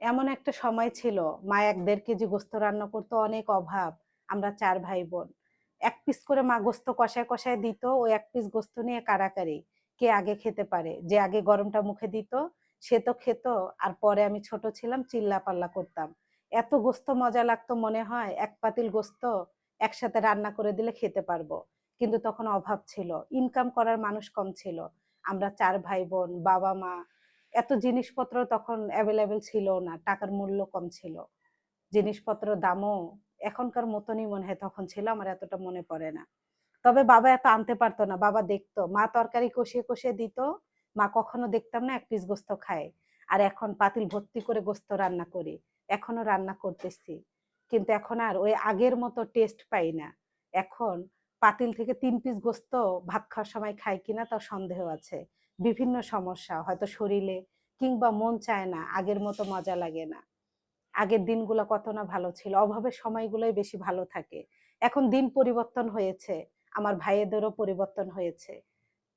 এমন একটা সময় ছিল, মা এক দেড় কেজি গোস্ত রান্না করতো, অনেক অভাব। আমরা চার ভাই বোন এক পিস করে মা গোস্ত কষায় কষায় দিত, ও এক পিস গোস্ত নিয়ে কারাকারি কে আগে খেতে পারে? যে আগে গরমটা মুখে দিত, সে তো খেত। আর পরে আমি ছোট ছিলাম চিল্লা পাল্লা করতাম। এত গোস্ত মজা লাগতো মনে হয়, এক পাতিল গোস্ত একসাথে রান্না করে দিলে খেতে পারব। কিন্তু তখন অভাব ছিল। ইনকাম করার মানুষ কম ছিল। আমরা চার ভাই বোন বাবা মা এত জিনিসপত্র তখন অ্যাভেলেবেল ছিল না, টাকার মূল্য কম ছিল। জিনিসপত্র দামও এখনকার মতনই মনে হয়, তখন ছিল, আমার এতটা মনে পড়ে না। তবে বাবা এত আনতে পারতো না, বাবা দেখতো, মা তরকারি কষিয়ে কষিয়ে দিত, মা কখনো দেখতাম না, এক পিস গোস্ত খায়। আর এখন পাতিল ভর্তি করে গোস্ত রান্না করি এখনও রান্না করতেছি। কিন্তু এখন আর ওই আগের মতো টেস্ট পাই না। এখন পাতিল থেকে তিন পিস গোস্ত ভাত খাওয়ার সময় খায় কিনা তার সন্দেহ আছে। বিভিন্ন সমস্যা, হয়তো শরীরে কিংবা মন চায় না, আগের মতো মজা লাগে না। আগের দিনগুলো কত না ভালো ছিল অভাবের সময়গুলোই বেশি ভালো থাকে। এখন দিন পরিবর্তন হয়েছে, আমার ভাইয়েদেরও পরিবর্তন হয়েছে।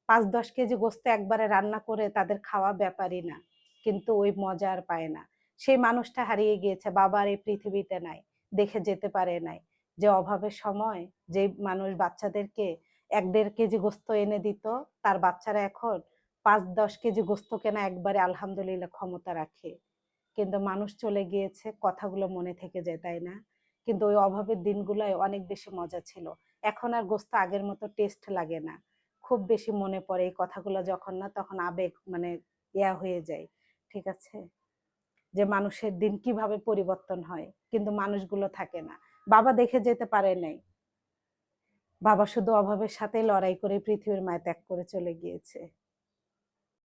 পাঁচ দশ কেজি গোস্ত একবারে রান্না করে তাদের খাওয়া ব্যাপারই না, কিন্তু ওই মজা আর পায় না। সেই মানুষটা হারিয়ে গিয়েছে বাবার এই পৃথিবীতে নাই, দেখে যেতে পারে নাই। যে অভাবের সময়, যে মানুষ বাচ্চাদেরকে এক দেড় কেজি গোস্ত এনে দিত, তার বাচ্চারা এখন পাঁচ দশ কেজি গোস্ত কেনা একবারে আলহামদুলিল্লাহ ক্ষমতা রাখে? কিন্তু মানুষ চলে গিয়েছে, কথাগুলো মনে থেকে যায়, তাই না? কিন্তু ওই অভাবের দিনগুলোয় অনেক বেশি মজা ছিল। এখন আর গোস্ত আগের মতো টেস্ট লাগে না। খুব বেশি মনে পড়ে এই কথাগুলো যখন না, তখন আবেগ মানে ইয়া হয়ে যায়, ঠিক আছে? যে মানুষের দিন কীভাবে পরিবর্তন হয়, কিন্তু মানুষগুলো থাকে না। বাবা দেখে যেতে পারে নাই। বাবা শুধু অভাবের সাথে লড়াই করে পৃথিবীর মায় ত্যাগ করে চলে গিয়েছে।